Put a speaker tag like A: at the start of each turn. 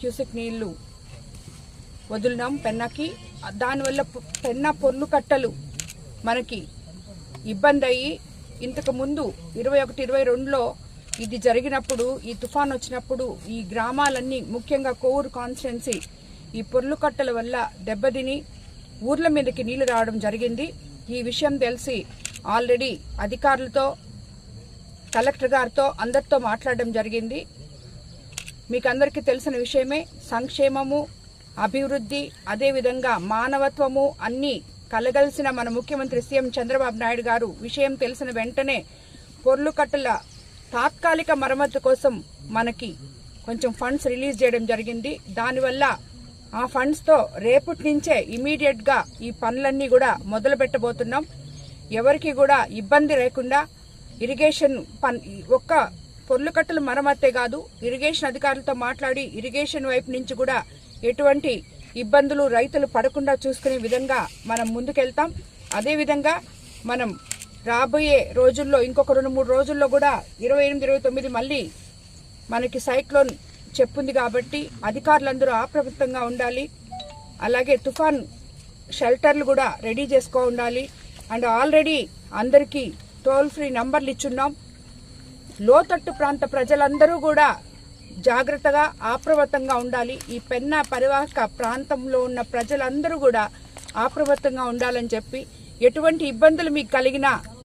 A: Cusec నీళ్ళు వదిలినాం పెన్నకి. దానివల్ల పెన్న పెన్నా పొర్లు కట్టలు మనకి ఇబ్బంది అయ్యి ఇంతకు ముందు ఇరవై ఒకటి ఇరవై రెండులో ఇది జరిగినప్పుడు ఈ తుఫాన్ వచ్చినప్పుడు ఈ గ్రామాలన్నీ ముఖ్యంగా కోవూరు కాన్స్టిట్యున్సీ ఈ పొర్లు కట్టల వల్ల దెబ్బతిని ఊర్ల మీదకి నీళ్ళు రావడం జరిగింది. ఈ విషయం తెలిసి ఆల్రెడీ అధికారులతో కలెక్టర్ గారితో అందరితో మాట్లాడడం జరిగింది. మీకు అందరికీ తెలిసిన విషయమే సంక్షేమము అభివృద్ధి అదేవిధంగా మానవత్వము అన్నీ కలగలిసిన మన ముఖ్యమంత్రి సీఎం చంద్రబాబు నాయుడు గారు విషయం తెలిసిన వెంటనే పొర్లుకట్టల తాత్కాలిక మరమ్మతు కోసం మనకి కొంచెం ఫండ్స్ రిలీజ్ చేయడం జరిగింది. దానివల్ల ఆ ఫండ్స్తో రేపటి నుంచే ఇమీడియట్గా ఈ పనులన్నీ కూడా మొదలు పెట్టబోతున్నాం. ఎవరికి కూడా ఇబ్బంది లేకుండా ఇరిగేషన్ పన్ ఒక్క పొర్లు కట్టలు మరమ్మతే కాదు ఇరిగేషన్ అధికారులతో మాట్లాడి ఇరిగేషన్ వైపు నుంచి కూడా ఎటువంటి ఇబ్బందులు రైతులు పడకుండా చూసుకునే విధంగా మనం ముందుకెళ్తాం. అదేవిధంగా మనం రాబోయే రోజుల్లో ఇంకొక రెండు మూడు రోజుల్లో కూడా ఇరవై ఎనిమిది ఇరవై తొమ్మిది మళ్ళీ మనకి సైక్లోన్ చెప్పుంది కాబట్టి అధికారులందరూ అప్రమత్తంగా ఉండాలి. అలాగే తుఫాన్ షెల్టర్లు కూడా రెడీ చేసుకో ఉండాలి. అండ్ ఆల్రెడీ అందరికీ టోల్ ఫ్రీ నంబర్లు ఇచ్చున్నాం. లోతట్టు ప్రాంత ప్రజలందరూ కూడా జాగ్రత్తగా అప్రమత్తంగా ఉండాలి. ఈ పెన్నా పరివాహక ప్రాంతంలో ఉన్న ప్రజలందరూ కూడా అప్రమత్తంగా ఉండాలని చెప్పి ఎటువంటి ఇబ్బందులు మీకు కలిగినా